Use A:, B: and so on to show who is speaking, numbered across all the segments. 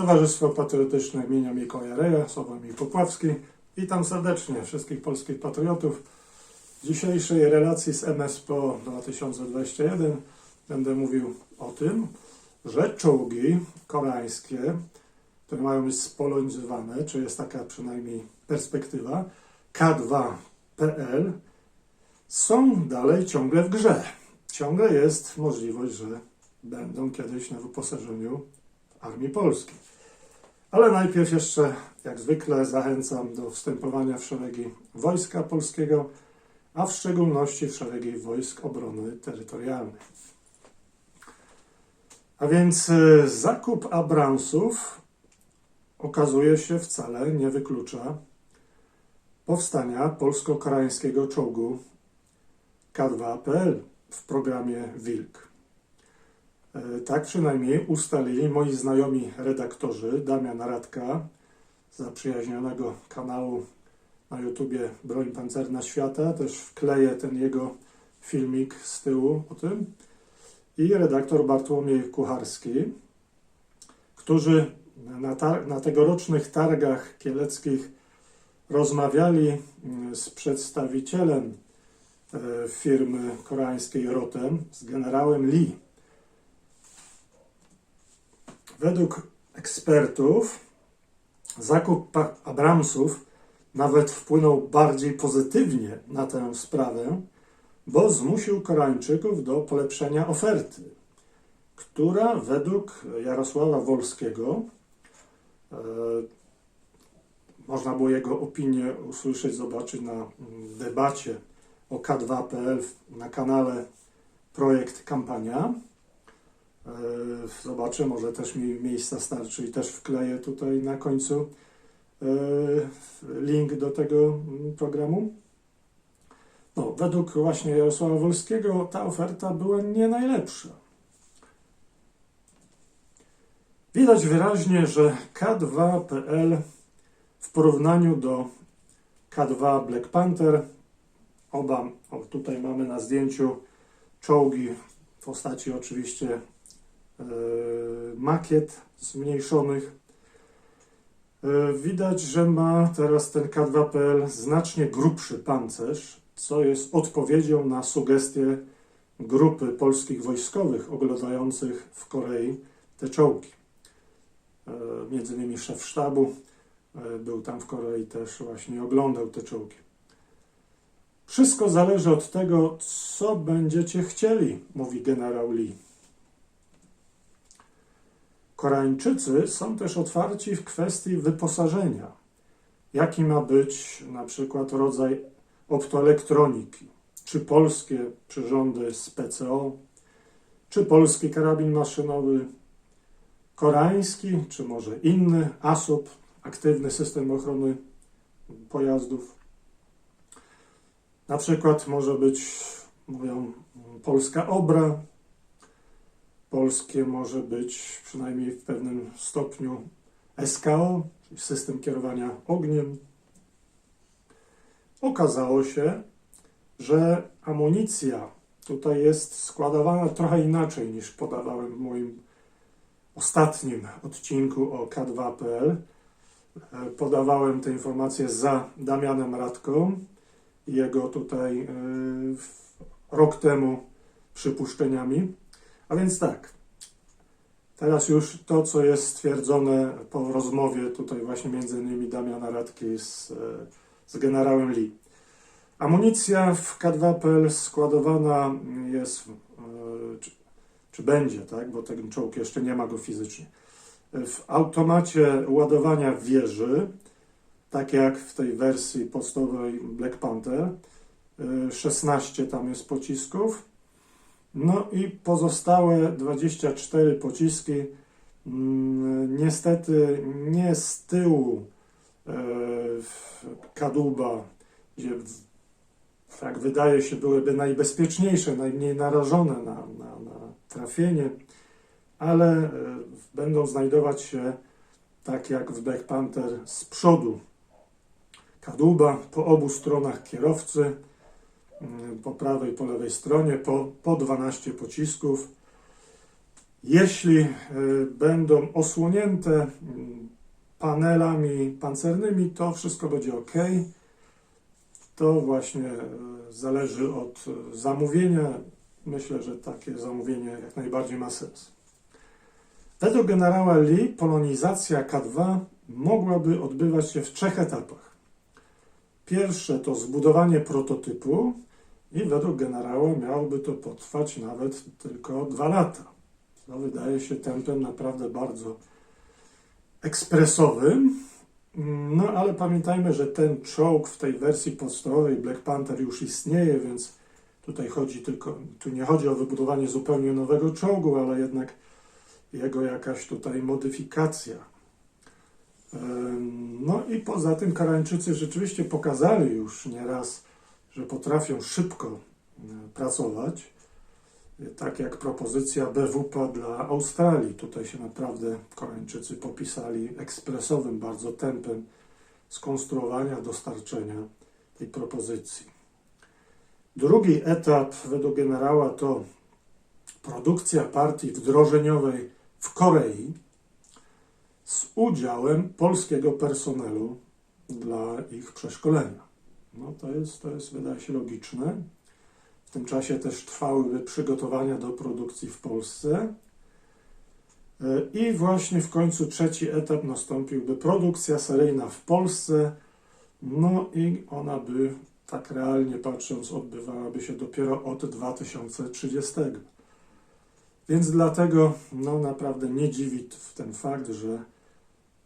A: Towarzystwo Patriotyczne imienia Mikołaja Reja, Sławomir Popławski. Witam serdecznie wszystkich polskich patriotów. W dzisiejszej relacji z MSPO 2021 będę mówił o tym, że czołgi koreańskie, które mają być spolonizowane, czy jest taka przynajmniej perspektywa, K2PL, są dalej ciągle w grze. Ciągle jest możliwość, że będą kiedyś na wyposażeniu Armii Polskiej. Ale najpierw jeszcze, jak zwykle, zachęcam do wstępowania w szeregi Wojska Polskiego, a w szczególności w szeregi Wojsk Obrony Terytorialnej. A więc y, zakup Abramsów okazuje się wcale nie wyklucza powstania polsko-koreańskiego czołgu K2PL w programie Wilk. E, Tak przynajmniej ustalili moi znajomi redaktorzy Damian Radka zaprzyjaźnionego kanału na YouTubie Broń Pancerna Świata. Też wkleję ten jego filmik z tyłu o tym. I redaktor Bartłomiej Kucharski, którzy na, na tegorocznych targach kieleckich rozmawiali mm, z przedstawicielem e, firmy koreańskiej Rotem, z generałem Lee. Według ekspertów zakup Abramsów nawet wpłynął bardziej pozytywnie na tę sprawę, bo zmusił Koreańczyków do polepszenia oferty, która według Jarosława Wolskiego, e, można było jego opinię usłyszeć, zobaczyć na mm, debacie o K2.pl na kanale Projekt Kampania. E, Zobaczę, może też mi miejsca starczy i też wkleję tutaj na końcu e, link do tego mm, programu. No, według właśnie Jarosława Wolskiego ta oferta była nie najlepsza. Widać wyraźnie, że K2.pl w porównaniu do K2 Black Panther, oba, o, tutaj mamy na zdjęciu czołgi w postaci oczywiście makiet zmniejszonych. E, Widać, że ma teraz ten K2PL znacznie grubszy pancerz, co jest odpowiedzią na sugestie grupy polskich wojskowych oglądających w Korei te czołgi. E, Między innymi szef sztabu e, był tam w Korei też właśnie oglądał te czołgi. Wszystko zależy od tego, co będziecie chcieli, mówi generał Lee. Koreańczycy są też otwarci w kwestii wyposażenia. Jaki ma być na przykład rodzaj optoelektroniki? Czy polskie przyrządy z PCO? Czy polski karabin maszynowy? Koreański, czy może inny? ASOP, aktywny system ochrony pojazdów. Na przykład może być, mówią, polska obra, polskie może być przynajmniej w pewnym stopniu SKO, czyli system kierowania ogniem. Okazało się, że amunicja tutaj jest składowana trochę inaczej niż podawałem w moim ostatnim odcinku o K2.pl. E, Podawałem te informacje za Damianem Radką i jego tutaj e, rok temu przypuszczeniami. A więc tak, teraz już to, co jest stwierdzone po rozmowie tutaj właśnie między innymi Damiana Radki z, e, z generałem Lee. Amunicja w K2.pl składowana jest, e, czy, czy będzie, tak, bo ten czołg jeszcze nie ma go fizycznie, w automacie ładowania wieży, tak jak w tej wersji podstawowej Black Panther. E, 16 tam jest pocisków. No i pozostałe 24 pociski mm, niestety nie z tyłu e, kadłuba, gdzie jak wydaje się byłyby najbezpieczniejsze, najmniej narażone na, na, na trafienie, ale e, będą znajdować się tak jak w Black Panther z przodu. Kadłuba po obu stronach kierowcy po prawej, po lewej stronie, po, po 12 pocisków. Jeśli y, będą osłonięte mm, panelami pancernymi, to wszystko będzie ok. To właśnie y, zależy od y, zamówienia. Myślę, że takie zamówienie jak najbardziej ma sens. Według generała Lee polonizacja K2 mogłaby odbywać się w trzech etapach. Pierwsze to zbudowanie prototypu i według generała miałoby to potrwać nawet tylko dwa lata. To wydaje się tempem naprawdę bardzo ekspresowym. No ale pamiętajmy, że ten czołg w tej wersji podstawowej Black Panther już istnieje, więc tutaj chodzi tylko, tu nie chodzi o wybudowanie zupełnie nowego czołgu, ale jednak jego jakaś tutaj modyfikacja. No i poza tym Koreańczycy rzeczywiście pokazali już nieraz, że potrafią szybko e, pracować. E, Tak jak propozycja BWP dla Australii. Tutaj się naprawdę Koreańczycy popisali ekspresowym bardzo tempem skonstruowania, dostarczenia tej propozycji. Drugi etap według generała to produkcja partii wdrożeniowej w Korei z udziałem polskiego personelu dla ich przeszkolenia. No to jest, to jest wydaje się logiczne. W tym czasie też trwałyby przygotowania do produkcji w Polsce. E, I właśnie w końcu trzeci etap nastąpiłby produkcja seryjna w Polsce. No i ona by, tak realnie patrząc, odbywałaby się dopiero od 2030. Więc dlatego no, naprawdę nie dziwi w ten fakt, że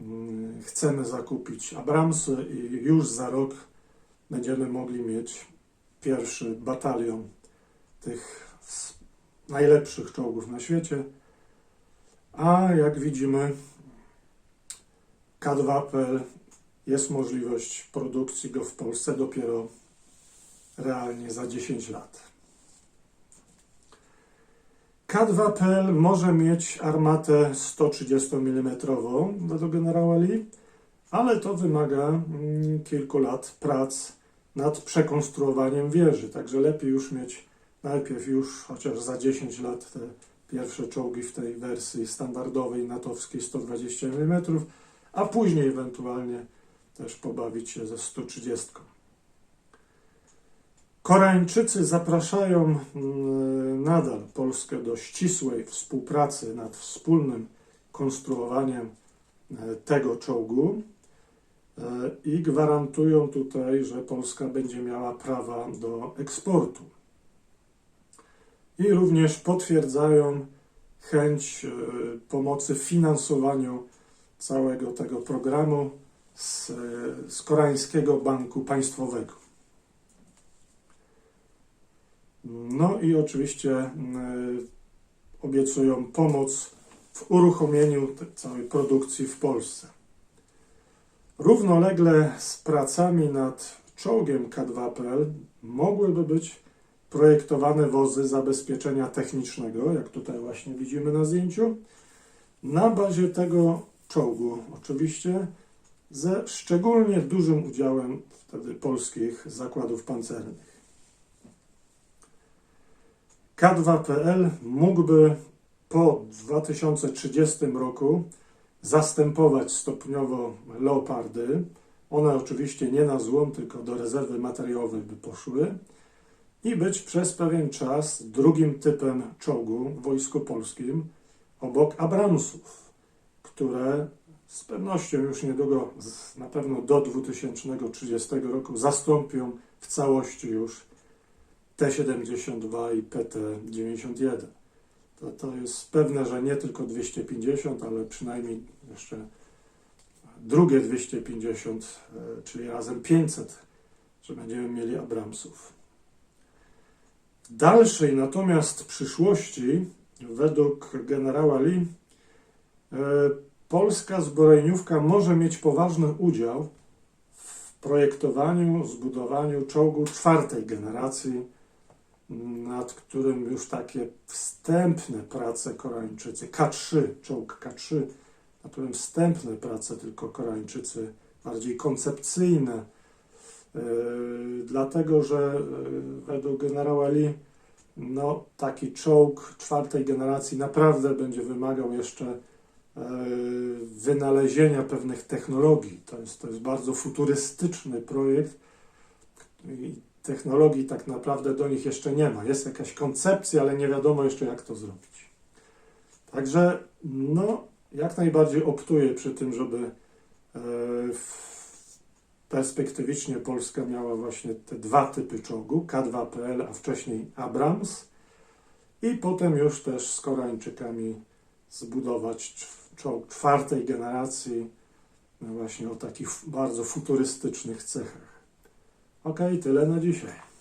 A: mm, chcemy zakupić Abramsy i już za rok będziemy mogli mieć pierwszy batalion tych najlepszych czołgów na świecie. A jak widzimy, K2PL jest możliwość produkcji go w Polsce dopiero realnie za 10 lat. K2PL może mieć armatę 130 mm według generała Lee, ale to wymaga mm, kilku lat prac nad przekonstruowaniem wieży, także lepiej już mieć najpierw już chociaż za 10 lat te pierwsze czołgi w tej wersji standardowej natowskiej 120 mm, a później ewentualnie też pobawić się ze 130. Koreańczycy zapraszają mm, nadal Polskę do ścisłej współpracy nad wspólnym konstruowaniem e, tego czołgu i gwarantują tutaj, że Polska będzie miała prawa do eksportu. I również potwierdzają chęć e, pomocy w finansowaniu całego tego programu z, e, z Koreańskiego Banku Państwowego. No i oczywiście mm, obiecują pomoc w uruchomieniu całej produkcji w Polsce. Równolegle z pracami nad czołgiem K2PL mogłyby być projektowane wozy zabezpieczenia technicznego, jak tutaj właśnie widzimy na zdjęciu, na bazie tego czołgu, oczywiście ze szczególnie dużym udziałem wtedy polskich zakładów pancernych. K2PL mógłby po 2030 roku zastępować stopniowo Leopardy. One oczywiście nie na złom, tylko do rezerwy materiałowej by poszły i być przez pewien czas drugim typem czołgu w Wojsku Polskim obok Abramsów, które z pewnością już niedługo, na pewno do 2030 roku zastąpią w całości już T-72 i PT-91. To, to jest pewne, że nie tylko 250, ale przynajmniej jeszcze drugie 250, e, czyli razem 500, że będziemy mieli Abramsów. W dalszej natomiast przyszłości, według generała Lee, e, polska zbrojeniówka może mieć poważny udział w projektowaniu, zbudowaniu czołgu czwartej generacji, nad którym już takie wstępne prace Koreańczycy, K3, czołg K3, na którym wstępne prace tylko Koreańczycy, bardziej koncepcyjne, Yy, dlatego że yy, według generała Lee no, taki czołg czwartej generacji naprawdę będzie wymagał jeszcze e, wynalezienia pewnych technologii. To jest, to jest bardzo futurystyczny projekt i technologii tak naprawdę do nich jeszcze nie ma. Jest jakaś koncepcja, ale nie wiadomo jeszcze jak to zrobić. Także no, jak najbardziej optuję przy tym, żeby e, perspektywicznie Polska miała właśnie te dwa typy czołgu, K2PL, a wcześniej Abrams i potem już też z Koreańczykami zbudować cz- czołg czwartej generacji no właśnie o takich bardzo futurystycznych cechach. Okej, tyle na dzisiaj.